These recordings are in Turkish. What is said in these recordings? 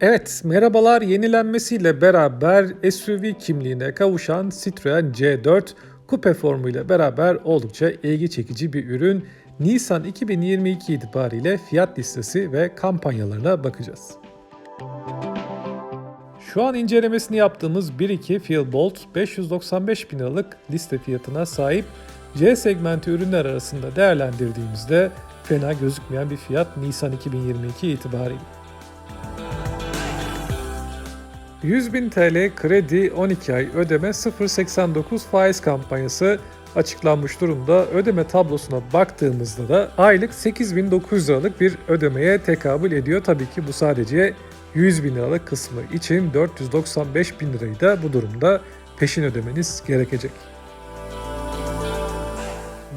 Evet, merhabalar yenilenmesiyle beraber SUV kimliğine kavuşan Citroen C4 kupe formuyla beraber oldukça ilgi çekici bir ürün. Nisan 2022 itibariyle fiyat listesi ve kampanyalarına bakacağız. Şu an incelemesini yaptığımız 1.2 Feelbolt 595 bin liralık liste fiyatına sahip C segmenti ürünler arasında değerlendirdiğimizde fena gözükmeyen bir fiyat Nisan 2022 itibariyle. 100.000 TL kredi 12 ay ödeme 0.89 faiz kampanyası açıklanmış durumda. Ödeme tablosuna baktığımızda da aylık 8.900 liralık bir ödemeye tekabül ediyor. Tabii ki bu sadece 100 bin liralık kısmı için 495 bin lirayı da bu durumda peşin ödemeniz gerekecek.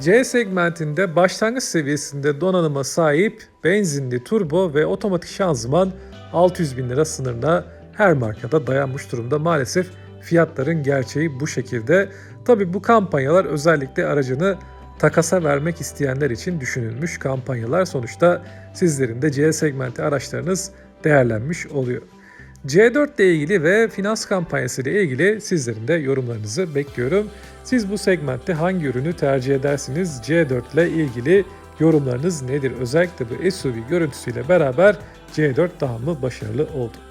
C segmentinde başlangıç seviyesinde donanıma sahip benzinli turbo ve otomatik şanzıman 600 bin lira sınırına her markada dayanmış durumda. Maalesef fiyatların gerçeği bu şekilde. Tabi bu kampanyalar özellikle aracını takasa vermek isteyenler için düşünülmüş kampanyalar. Sonuçta sizlerin de C segmenti araçlarınız değerlenmiş oluyor. C4 ile ilgili ve finans kampanyası ile ilgili sizlerin de yorumlarınızı bekliyorum. Siz bu segmentte hangi ürünü tercih edersiniz? C4 ile ilgili yorumlarınız nedir? Özellikle bu SUV görüntüsüyle beraber C4 daha mı başarılı oldu?